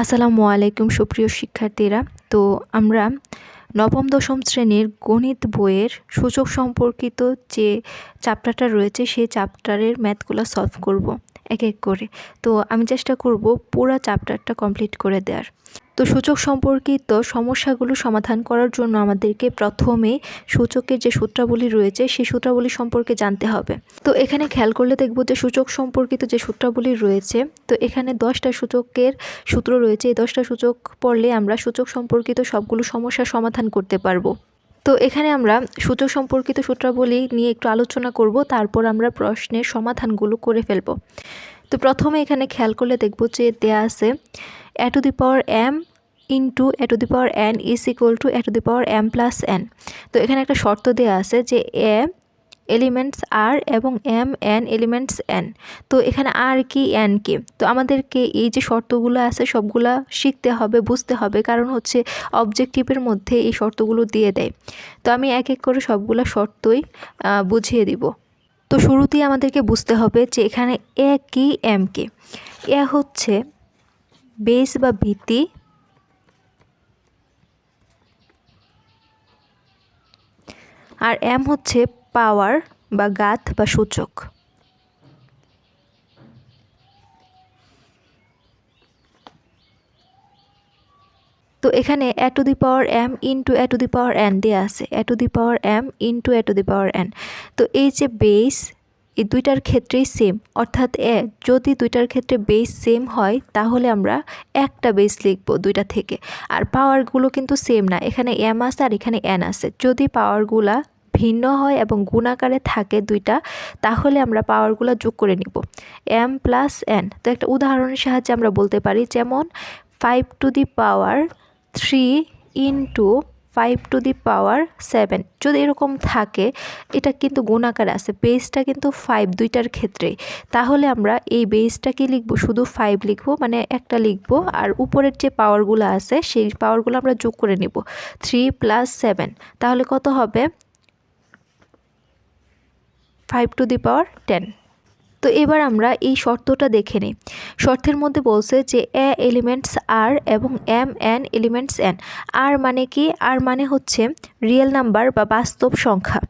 আসসালামু আলাইকুম, সুপ্রিয় শিক্ষার্থীরা। তো আমরা নবম, দশম শ্রেণির গণিত বইয়ের সূচক সম্পর্কিত যে চ্যাপ্টারটা রয়েছে, সেই চ্যাপ্টারের ম্যাথগুলো সলভ করব, এক এক করে। তো আমি চেষ্টা করব পুরো চ্যাপ্টারটা কমপ্লিট করে দেওয়ার তো সূচক সম্পর্কিত সমস্যাগুলো সমাধান করার জন্য আমাদেরকে প্রথমে সূচকের যে সূত্রাবলী রয়েছে, সেই সূত্রাবলী সম্পর্কে জানতে হবে। তো এখানে খেয়াল করলে দেখব যে সূচক সম্পর্কিত যে সূত্রাবলী রয়েছে, তো এখানে দশটা সূচকের সূত্র রয়েছে। এই দশটা সূচক পড়লে আমরা সূচক সম্পর্কিত সবগুলো সমস্যার সমাধান করতে পারব। তো এখানে আমরা সূচক সম্পর্কিত সূত্রাবলী নিয়ে একটু আলোচনা করব, তারপর আমরা প্রশ্নের সমাধানগুলো করে ফেলব। তো প্রথমে এখানে খেয়াল করলে দেখব যে দেয়া আছে a to the power m into a to the power n is equal to a to the power m plus n. তো এখানে একটা শর্ত দেওয়া আছে যে এ এলিমেন্টস আর এবং এম এন এলিমেন্টস এন। তো এখানে আর কি, এন কি? তো আমাদেরকে এই যে শর্তগুলো আছে সবগুলা শিখতে হবে, বুঝতে হবে। কারণ হচ্ছে অবজেক্টিভের মধ্যে এই শর্তগুলো দিয়ে দেয়। তো আমি এক এক করে সবগুলো শর্তই বুঝিয়ে দিব। তো শুরুতেই আমাদেরকে বুঝতে হবে যে এখানে এ কি, এম কে। এ হচ্ছে বেস বা ভিত্তি আর এম হচ্ছে পাওয়ার বা গাত বা সূচক। তো এখানে a to the power m into a to the power n দেওয়া আছে। A to the power m into a to the power n. তো এই যে বেস, এই দুইটার ক্ষেত্রেই সেম অর্থাৎ এ, যদি দুইটার ক্ষেত্রে বেস সেম হয়, তাহলে আমরা একটা বেস লিখব দুইটা থেকে। আর পাওয়ারগুলো কিন্তু সেম না। এখানে এম আছে আর এখানে এন আছে। যদি পাওয়ারগুলা ভিন্ন হয় এবং গুণাকারে থাকে দুইটা, তাহলে আমরা পাওয়ারগুলো যোগ করে নিব। M plus n. তো একটা উদাহরণের সাহায্যে আমরা বলতে পারি, যেমন five to the power three into five to the power seven যদি এরকম থাকে, এটা কিন্তু গুণাকার আছে। বেসটা কিন্তু ফাইভ দুইটার ক্ষেত্রেই তাহলে আমরা এই বেসটাকে লিখব? শুধু ফাইভ লিখব মানে একটা লিখব, আর উপরের যে পাওয়ারগুলো আছে, সেই পাওয়ারগুলো আমরা যোগ করে নিব। থ্রি প্লাস সেভেন তাহলে কত হবে? Five to the power ten তো এবার আমরা এই শর্তটা দেখে নিই। শর্তের মধ্যে বলছে যে এ এলিমেন্টস আর এবং এম এন এলিমেন্টস এন। আর মানে কি? আর মানে হচ্ছে রিয়েল নাম্বার বা বাস্তব সংখ্যা।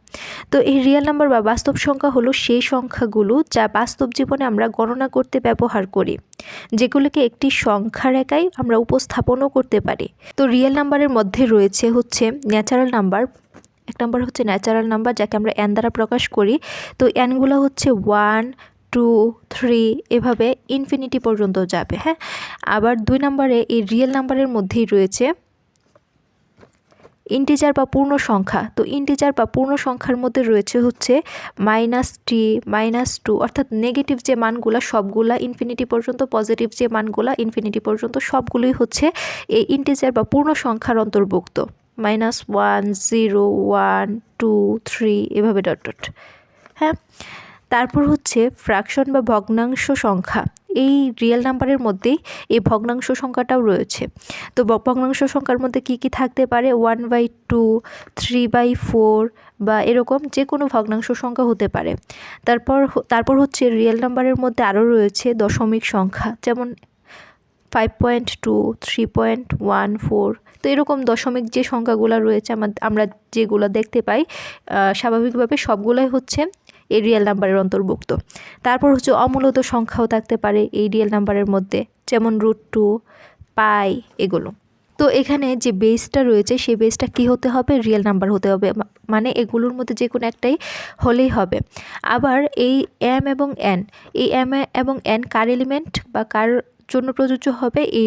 তো এই রিয়েল নাম্বার বা বাস্তব সংখ্যা হলো সেই সংখ্যাগুলো যা বাস্তব জীবনে আমরা গণনা করতে ব্যবহার করি, যেগুলোকে একটি সংখ্যা রেখায় আমরা উপস্থাপনও করতে পারি। তো রিয়েল নাম্বারের মধ্যে রয়েছে হচ্ছে ন্যাচারাল নাম্বার। এক নম্বর হচ্ছে ন্যাচারাল নাম্বার, যাকে আমরা এন দ্বারা প্রকাশ করি। তো এনগুলো হচ্ছে ওয়ান টু থ্রি এভাবে ইনফিনিটি পর্যন্ত যাবে হ্যাঁ? আবার দুই নম্বরে এই রিয়েল নাম্বারের মধ্যেই রয়েছে ইন্টিজার বা পূর্ণ সংখ্যা। তো ইন্টিজার বা পূর্ণ সংখ্যার মধ্যে রয়েছে হচ্ছে মাইনাস টি মাইনাস টু অর্থাৎ নেগেটিভ যে মানগুলা, সবগুলা ইনফিনিটি পর্যন্ত পজিটিভ যে মানগুলা ইনফিনিটি পর্যন্ত, সবগুলোই হচ্ছে এই ইন্টিজার বা পূর্ণ সংখ্যার অন্তর্ভুক্ত। Minus one zero one two three এভাবে ডট ডট হ্যাঁ? তারপর হচ্ছে ফ্র্যাকশন বা ভগ্নাংশ সংখ্যা। এই রিয়েল নাম্বারের মধ্যেই এই ভগ্নাংশ সংখ্যাটাও রয়েছে। তো ভগ্নাংশ সংখ্যার মধ্যে কি কি থাকতে পারে? One by two three by four বা এরকম যে কোনো ভগ্নাংশ সংখ্যা হতে পারে। তারপর তারপর হচ্ছে রিয়েল নাম্বারের মধ্যে আরও রয়েছে দশমিক সংখ্যা, যেমন five point two three point one four তো এরকম দশমিক যে সংখ্যাগুলো রয়েছে আমরা যেগুলো দেখতে পাই স্বাভাবিকভাবে সবগুলোই হচ্ছে এই রিয়েল নাম্বারের অন্তর্ভুক্ত। তারপর হচ্ছে অমূলত সংখ্যাও থাকতে পারে এই রিয়েল নাম্বারের মধ্যে, যেমন রুট টু পাই এগুলো। তো এখানে যে বেসটা রয়েছে, সেই বেসটা কি হতে হবে? রিয়েল নাম্বার হতে হবে। মানে এগুলোর মধ্যে যে কোনো একটাই হলেই হবে। আবার এই এম এবং এন এই এম এবং এন কার এলিমেন্ট বা কার জন্য প্রযোজ্য হবে এই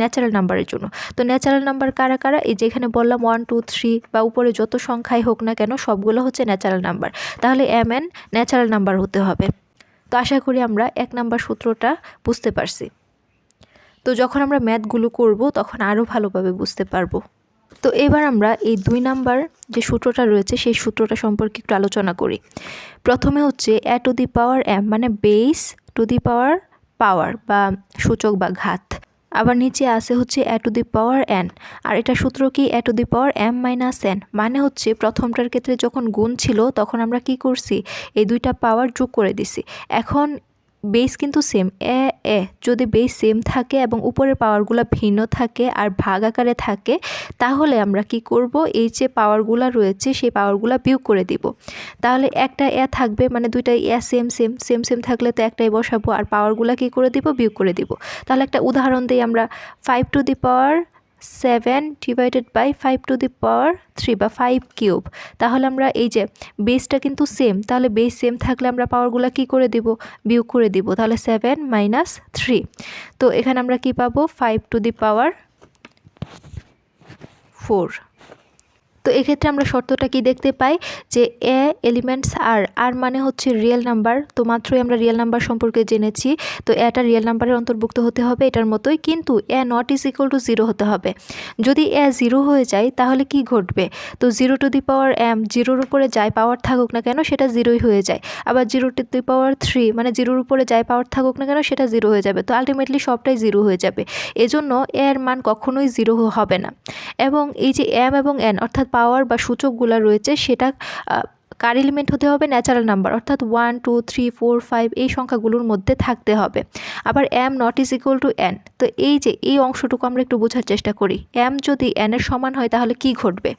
ন্যাচারাল নাম্বারের জন্য। তো ন্যাচারাল নাম্বার কারা কারা? এই যেখানে বললাম ওয়ান টু থ্রি বা উপরে যত সংখ্যাই হোক না কেন সবগুলো হচ্ছে ন্যাচারাল নাম্বার তাহলে এম এন ন্যাচারাল নাম্বার হতে হবে। তো আশা করি আমরা এক নাম্বার সূত্রটা বুঝতে পারছি। তো যখন আমরা ম্যাথগুলো করব, তখন আরও ভালোভাবে বুঝতে পারব। তো এবার আমরা এই দুই নাম্বার যে সূত্রটা রয়েছে, সেই সূত্রটা সম্পর্কে একটু আলোচনা করি। প্রথমে হচ্ছে a to the power m মানে base to the power power বা সূচক বা ঘাত। আবার নিচে আছে হচ্ছে এ টু দি পাওয়ার এন আর এটা সূত্র কি a to the power m minus n মানে হচ্ছে প্রথমটার ক্ষেত্রে যখন গুণ ছিল, তখন আমরা কি করছি? এই দুইটা পাওয়ার যোগ করে দিছি। এখন বেস কিন্তু সেম এ এ, যদি বেস সেম থাকে এবং উপরের পাওয়ারগুলো ভিন্ন থাকে আর ভাগ আকারে থাকে, তাহলে আমরা কি করব? এই যে পাওয়ারগুলো রয়েছে, সেই পাওয়ারগুলো বিয়োগ করে দিব। তাহলে একটা এ থাকবে মানে দুইটা a same same same same থাকলে তো একটাই বসাবো, আর পাওয়ারগুলো কি করে দিব? বিয়োগ করে দিব। তাহলে একটা উদাহরণ দিই আমরা five to the power seven divided by five to the power three বা ফাইভ কিউব তাহলে আমরা এই যে বেসটা কিন্তু সেম তাহলে বেস সেম থাকলে আমরা পাওয়ারগুলো কি করে দিব? বিউ করে দিব। তাহলে সেভেন মাইনাস থ্রি তো এখানে আমরা কি পাবো? Five to the power four তো এক্ষেত্রে আমরা শর্তটা কি দেখতে পাই? যে এ এলিমেন্টস আর আর মানে হচ্ছে রিয়েল নাম্বার তো মাত্রই আমরা রিয়েল নাম্বার সম্পর্কে জেনেছি, তো এটা রিয়েল নাম্বারের অন্তর্ভুক্ত হতে হবে এটার মতোই, কিন্তু a not is equal to zero হতে হবে। যদি এ জিরো হয়ে যায়, তাহলে কি ঘটবে? তো zero to the power m জিরোর উপরে যাই পাওয়ার থাকুক না কেন, সেটা জিরোই হয়ে যায়। আবার zero to the power three মানে জিরোর উপরে যাই পাওয়ার থাকুক না কেন, সেটা জিরো হয়ে যাবে। তো আলটিমেটলি সবটাই জিরো হয়ে যাবে। এজন্য এর মান কখনোই জিরো হবে না। এবং এই যে এম এবং এন অর্থাৎ পাওয়ার বা সূচকগুলো রয়েছে, সেটা কার এলিমেন্ট হতে হবে? ন্যাচারাল নাম্বার অর্থাৎ one two three four five এই সংখ্যাগুলোর মধ্যে থাকতে হবে। আবার m not is equal to n তো এই যে এই অংশটুকু আমরা একটু বোঝার চেষ্টা করি। এম যদি এনের সমান হয় তাহলে কি ঘটবে?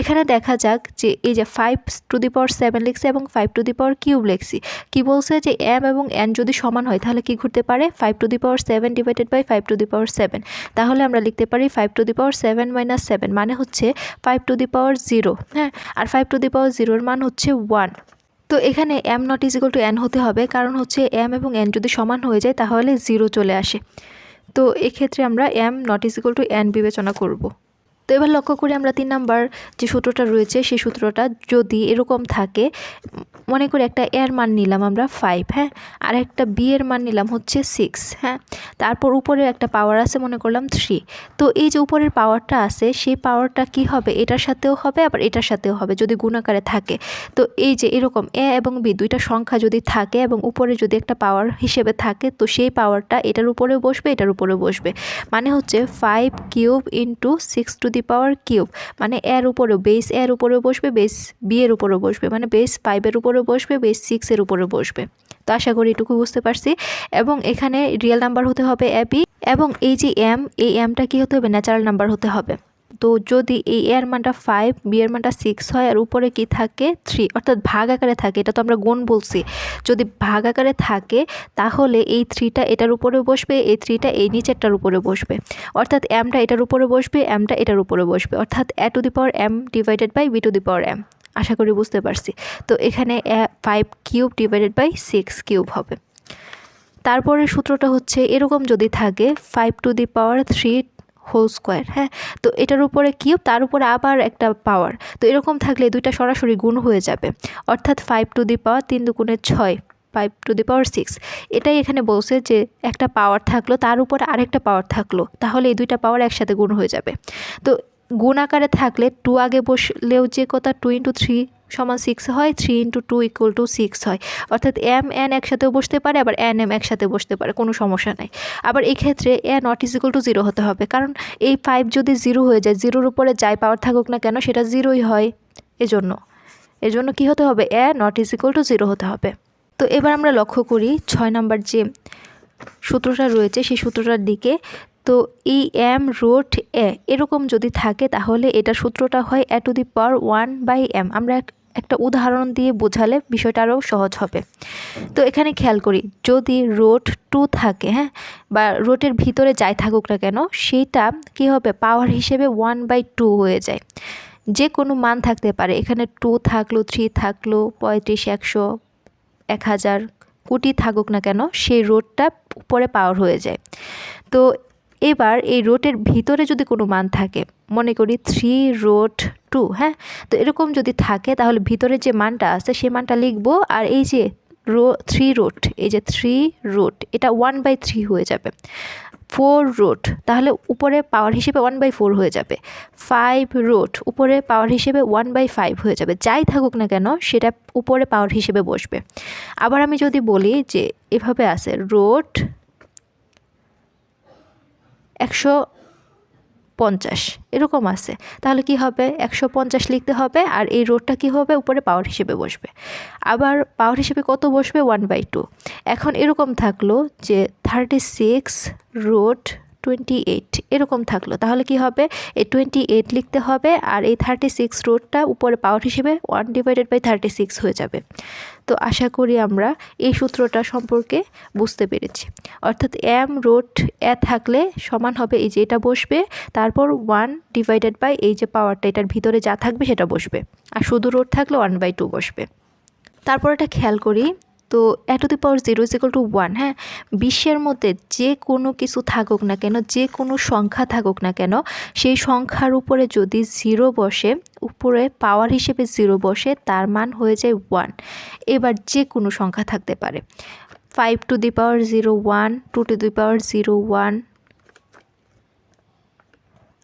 এখানে দেখা যাক যে এই যে five to the power seven লিখছি এবং five to the power cube লিখছি। কি বলছে যে এম এবং এন যদি সমান হয়, তাহলে কি ঘুরতে পারে? Five to the power seven divided by five to the power seven তাহলে আমরা লিখতে পারি five to the power seven minus seven মানে হচ্ছে five to the power zero হ্যাঁ? আর ফাইভ টু দি পাওয়ার জিরোর মান হচ্ছে ওয়ান তো এখানে m not is equal to n হতে হবে, কারণ হচ্ছে এম এবং এন যদি সমান হয়ে যায়, তাহলে জিরো চলে আসে। তো এক্ষেত্রে আমরা m not is equal to n বিবেচনা করব। তো এবার লক্ষ্য করি আমরা তিন নাম্বার যে সূত্রটা রয়েছে, সেই সূত্রটা যদি এরকম থাকে, মনে করি একটা এর মান নিলাম আমরা ফাইভ হ্যাঁ? আর একটা বি এর মান নিলাম হচ্ছে সিক্স হ্যাঁ? তারপর উপরে একটা পাওয়ার আছে, মনে করলাম থ্রি তো এই যে উপরের পাওয়ারটা আছে, সেই পাওয়ারটা কি হবে? এটার সাথেও হবে, আবার এটার সাথেও হবে, যদি গুণাকারে থাকে। তো এই যে এরকম এ এবং বি দুইটা সংখ্যা যদি থাকে এবং উপরে যদি একটা পাওয়ার হিসেবে থাকে, তো সেই পাওয়ারটা এটার উপরেও বসবে, এটার উপরেও বসবে। মানে হচ্ছে five cube into six to the power cube. মানে এর উপরেও বেস এর উপরেও বসবে বেস বি এর উপরেও বসবে মানে বেস ফাইভের উপরেও বসবে বেস সিক্সের উপরেও বসবে। তো আশা করি এটুকু বুঝতে পারছি। এবং এখানে রিয়েল নাম্বার হতে হবে অ্যাবি এবং এই যে এম এই এমটা কী হতে হবে? ন্যাচারাল নাম্বার হতে হবে। তো যদি এই এর মানটা ফাইভ বি এর মানটা সিক্স হয়, আর উপরে কি থাকে? থ্রি অর্থাৎ ভাগ আকারে থাকে, এটা তো আমরা গুণ বলছি। যদি ভাগ আকারে থাকে, তাহলে এই থ্রিটা এটার উপরে বসবে, এই থ্রিটা এই নিচেরটার উপরে বসবে। অর্থাৎ এমটা এটার উপরে বসবে এমটা এটার উপরে বসবে। অর্থাৎ a to the power m divided by b to the power m আশা করি বুঝতে পারছি। তো এখানে five cube divided by six cube হবে। তারপরে সূত্রটা হচ্ছে, এরকম যদি থাকে five to the power three whole square হ্যাঁ? তো এটার উপরে কিউব, তার উপরে আবার একটা পাওয়ার। তো এরকম থাকলে দুইটা সরাসরি গুণ হয়ে যাবে। অর্থাৎ ফাইভ টু দি পাওয়ার তিন দুগুণের ছয় five to the power six এটাই এখানে বলছে যে একটা পাওয়ার থাকল, তার উপরে আরেকটা পাওয়ার থাকল। তাহলে এই দুইটা পাওয়ার একসাথে গুণ হয়ে যাবে। তো গুণ আকারে থাকলে টু আগে বসলেও যে কথা টু ইন্টু থ্রি সমান সিক্স হয় three into two equal to six হয়। অর্থাৎ এম এন একসাথেও বসতে পারে, আবার এন এম একসাথে বসতে পারে, কোনো সমস্যা নাই। আবার এক্ষেত্রে a not is equal to zero হতে হবে, কারণ এই ফাইভ যদি জিরো হয়ে যায় জিরোর উপরে যাই পাওয়ার থাকুক না কেন, সেটা জিরোই হয় এজন্য। এজন্য কি হতে হবে? A not is equal to zero হতে হবে। তো এবার আমরা লক্ষ্য করি ছয় নাম্বার যে সূত্রটা রয়েছে, সেই সূত্রটার দিকে। তো এই এম রোট এ এরকম যদি থাকে, তাহলে এটা সূত্রটা হয় a to the power one by m আমরা একটা উদাহরণ দিয়ে বোঝালে বিষয়টা আরও সহজ হবে। তো এখানে খেয়াল করি, যদি রোড টু থাকে হ্যাঁ বা রোডের ভিতরে যাই থাকুক না কেন, সেটা কী হবে? পাওয়ার হিসেবে ওয়ান বাই টু হয়ে যায়। যে কোনো মান থাকতে পারে, এখানে টু থাকল, থ্রি থাকল, পঁয়ত্রিশ, একশো, এক হাজার কোটি থাকুক না কেন, সেই রোডটা উপরে পাওয়ার হয়ে যায়। তো এবার এই রোটের ভিতরে যদি কোনো মান থাকে, মনে করি থ্রি রোট টু হ্যাঁ? তো এরকম যদি থাকে, তাহলে ভিতরে যে মানটা আছে সেই মানটা লিখব আর এই যে রো থ্রি রোট এই যে থ্রি রোট এটা ওয়ান বাই থ্রি হয়ে যাবে। ফোর রোট তাহলে উপরে পাওয়ার হিসেবে ওয়ান বাই ফোর হয়ে যাবে। ফাইভ রোট উপরে পাওয়ার হিসেবে ওয়ান বাই ফাইভ হয়ে যাবে। যাই থাকুক না কেন, সেটা উপরে পাওয়ার হিসেবে বসবে। আবার আমি যদি বলি যে এভাবে আছে রোট একশো পঞ্চাশ, এরকম আছে। তাহলে কি হবে? একশো পঞ্চাশ লিখতে হবে আর এই রোডটা কি হবে? উপরে পাওয়ার হিসেবে বসবে। আবার পাওয়ার হিসেবে কত বসবে? ওয়ান বাই টু এখন এরকম থাকল যে thirty six root twenty eight এরকম থাকল। তাহলে কি হবে? এই টোয়েন্টি এইট লিখতে হবে আর এই থার্টি সিক্স রোডটা উপরে পাওয়ার হিসেবে one divided by thirty six হয়ে যাবে। তো আশা করি আমরা এই সূত্রটা সম্পর্কে বুঝতে পেরেছি। অর্থাৎ এম রোড এ থাকলে সমান হবে এই যে এটা বসবে, তারপর ওয়ান ডিভাইডেড বাই এই যে পাওয়ারটা এটার ভিতরে যা থাকবে সেটা বসবে। আর শুধু রোড থাকলে ওয়ান বাই টু বসবে। তারপর এটা খেয়াল করি তো a to the power zero is to one হ্যাঁ? বিশ্বের মধ্যে যে কোনো কিছু থাকুক না কেন, যে কোনো সংখ্যা থাকুক না কেন, সেই সংখ্যার উপরে যদি জিরো বসে, উপরে পাওয়ার হিসেবে জিরো বসে, তার মান হয়ে যায় ওয়ান এবার যে কোনো সংখ্যা থাকতে পারে। Five to the power zero one two to the power zero one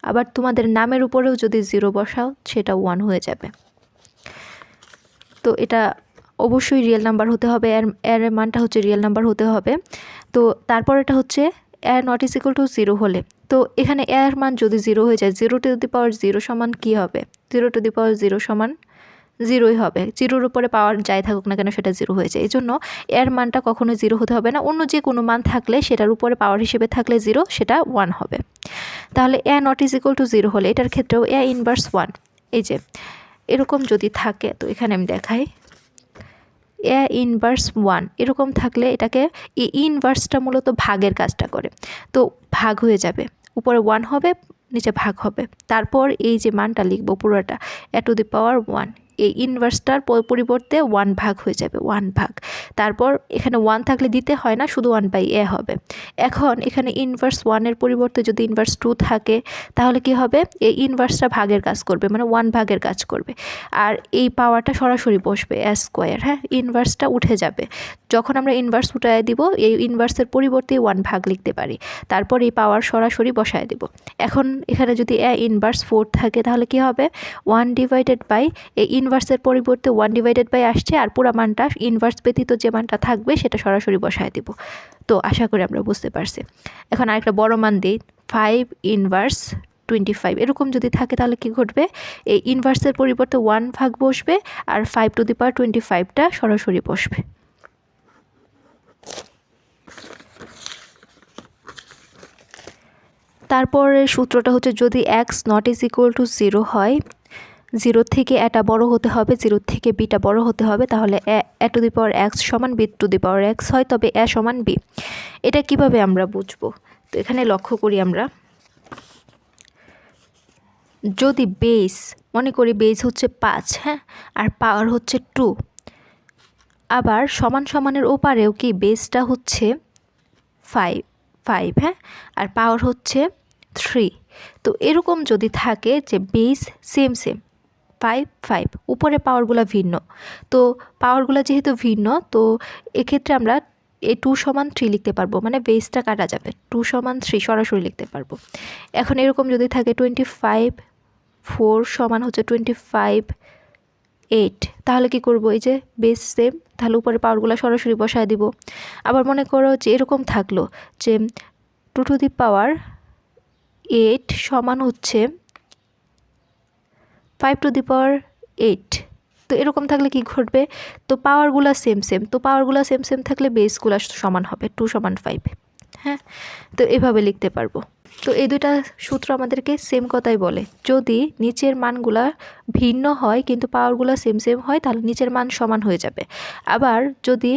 আবার তোমাদের নামের উপরেও যদি জিরো বসাও, সেটা ওয়ান হয়ে যাবে। তো এটা অবশ্যই রিয়েল নাম্বার হতে হবে, এর এর মানটা হচ্ছে রিয়েল নাম্বার হতে হবে। তো তারপর এটা হচ্ছে a not is equal to zero হলে। তো এখানে এর মান যদি জিরো হয়ে যায় zero to the power zero সমান কী হবে? Zero to the power zero সমান জিরোই হবে। জিরোর উপরে পাওয়ার যাই থাকুক না কেন সেটা জিরো হয়ে যায়। এই জন্য এর মানটা কখনো জিরো হতে হবে না। অন্য যে কোনো মান থাকলে সেটার উপরে পাওয়ার হিসেবে থাকলে জিরো সেটা ওয়ান হবে। তাহলে a not is equal to zero হলে এটার ক্ষেত্রেও এ ইনভার্স ওয়ান এই যে, এরকম যদি থাকে, তো এখানে আমি দেখাই। A inverse one. এরকম থাকলে এটাকে ই ইনভার্সটা মূলত ভাগের কাজটা করে। তো ভাগ হয়ে যাবে। উপরে ওয়ান হবে, নিচে ভাগ হবে। তারপর এই যে মানটা লিখব পুরোটা, এ টু দি পাওয়ার ওয়ান। এই ইনভার্সটার পরিবর্তে ওয়ান ভাগ হয়ে যাবে ওয়ান ভাগ। তারপর এখানে ওয়ান থাকলে দিতে হয় না, শুধু ওয়ান বাই এ হবে। এখন এখানে ইনভার্স ওয়ানের পরিবর্তে যদি ইনভার্স টু থাকে, তাহলে কি হবে? এই ইনভার্সটা ভাগের কাজ করবে মানে ওয়ান ভাগের কাজ করবে। আর এই পাওয়ারটা সরাসরি বসবে এ স্কোয়ার হ্যাঁ? ইনভার্সটা উঠে যাবে। যখন আমরা ইনভার্স উঠায় দিব, এই ইনভার্সের পরিবর্তে ওয়ান ভাগ লিখতে পারি। তারপর এই পাওয়ার সরাসরি বসায় দিব। এখন এখানে যদি এ ইনভার্স ফোর থাকে, তাহলে কি হবে? ওয়ান ডিভাইডেড বাই এই ইনভার্সের পরিবর্তে ওয়ান ডিভাইডেড বাই আসছে আর পুরা মানটা ইনভার্স ব্যতীত যে মানটা থাকবে সেটা সরাসরি বসায় দিব। তো আশা করি আমরা বুঝতে পারছি। এখন আরেকটা বড় মান দিই ফাইভ ইনভার্স টোয়েন্টি ফাইভ এরকম যদি থাকে তাহলে কি ঘটবে? এই ইনভার্সের পরিবর্তে ওয়ান ভাগ বসবে আর five to the power twenty ফাইভটা সরাসরি বসবে। তারপরের সূত্রটা হচ্ছে যদি x not is equal to zero হয় জিরো থেকে এটা বড় হতে হবে, জিরো থেকে বিটা বড় হতে হবে, তাহলে a to the power x সমান b to the power x হয়, তবে এ সমান বি। এটা কীভাবে আমরা বুঝব? তো এখানে লক্ষ্য করি আমরা। যদি বেস, মনে করি বেস হচ্ছে পাঁচ হ্যাঁ? আর পাওয়ার হচ্ছে টু। আবার সমান সমানের ওপারেও কি বেসটা হচ্ছে ফাইভ ফাইভ হ্যাঁ? আর পাওয়ার হচ্ছে থ্রি। তো এরকম যদি থাকে যে base same same. Five five উপরে পাওয়ারগুলো ভিন্ন। তো পাওয়ারগুলো যেহেতু ভিন্ন, তো এক্ষেত্রে আমরা এই টু সমান থ্রি লিখতে পারব। মানে বেসটা কাটা যাবে। টু সমান থ্রি সরাসরি লিখতে পারব। এখন এরকম যদি থাকে টোয়েন্টি ফাইভ ফোর সমান হচ্ছে টোয়েন্টি ফাইভ এইট তাহলে কি করব? এই যে বেস সেম তাহলে উপরে পাওয়ারগুলো সরাসরি বসায় দিব। আবার মনে করো যে এরকম থাকল যে two to the power eight সমান হচ্ছে five to the power eight তো এরকম থাকলে কি ঘটবে? তো পাওয়ারগুলো সেম সেম তো পাওয়ারগুলো সেম সেম থাকলে বেসগুলো সমান হবে টু সমান ফাইভ হ্যাঁ? তো এভাবে লিখতে পারব। তো এই দুইটা সূত্র আমাদেরকে সেম কথাই বলে। যদি নিচের মানগুলা ভিন্ন হয়, কিন্তু পাওয়ারগুলো সেম সেম হয়, তাহলে নিচের মান সমান হয়ে যাবে। আবার যদি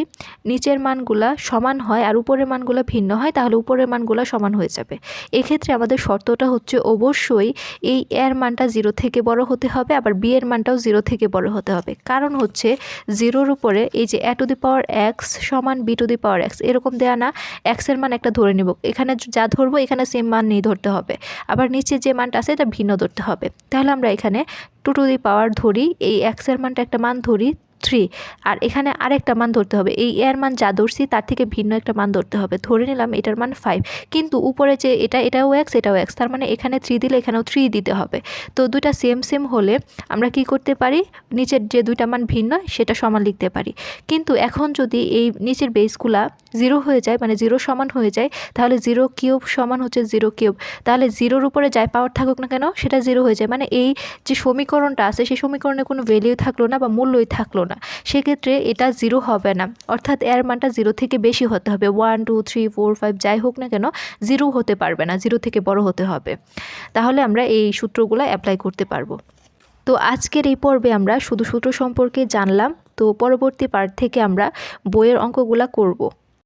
নিচের মানগুলা সমান হয় আর উপরের মানগুলো ভিন্ন হয়, তাহলে উপরের মানগুলো সমান হয়ে যাবে। এক্ষেত্রে আমাদের শর্তটা হচ্ছে অবশ্যই এই এর মানটা জিরো থেকে বড় হতে হবে, আবার বি এর মানটাও জিরো থেকে বড় হতে হবে। কারণ হচ্ছে জিরোর উপরে এই যে a to the power x সমান b to the power x এরকম দেয়া না। এক্সের মান একটা ধরে নেব। এখানে যা ধরবো, এখানে সেম মান নিয়ে ধরতে হবে। আবার নিচে যে মানটা আছে এটা ভিন্ন ধরতে হবে। তাহলে আমরা এখানে টু টু দি পাওয়ার ধরি, এই এক্সের মানটা একটা মান ধরি থ্রি আর এখানে আরেকটা মান ধরতে হবে। এই এর মান যা ধরছি, তার থেকে ভিন্ন একটা মান ধরতে হবে। ধরে নিলাম এটার মান ফাইভ কিন্তু উপরে যে এটা, এটাও এক্স এটাও এক্স তার মানে এখানে থ্রি দিলে এখানেও থ্রি দিতে হবে। তো দুইটা সেম সেম হলে আমরা কি করতে পারি? নিচের যে দুইটা মান ভিন্ন, সেটা সমান লিখতে পারি। কিন্তু এখন যদি এই নিচের বেসগুলা জিরো হয়ে যায় মানে জিরো সমান হয়ে যায়, তাহলে জিরো কিউব সমান হচ্ছে জিরো কিউব তাহলে জিরোর উপরে যাই পাওয়ার থাকুক না কেন, সেটা জিরো হয়ে যায়। মানে এই যে সমীকরণটা আছে সেই সমীকরণে কোনো ভ্যালিউ থাকল না বা মূল্যই থাকল না সেক্ষেত্রে এটা জিরো হবে না। অর্থাৎ এর মানটা জিরো থেকে বেশি হতে হবে। One two three four five যাই হোক না কেন জিরো হতে পারবে না। জিরো থেকে বড় হতে হবে। তাহলে আমরা এই সূত্রগুলো অ্যাপ্লাই করতে পারব। তো আজকের এই পর্বে আমরা শুধু সূত্র সম্পর্কে জানলাম। তো পরবর্তী পার্ট থেকে আমরা বইয়ের অঙ্কগুলা করব।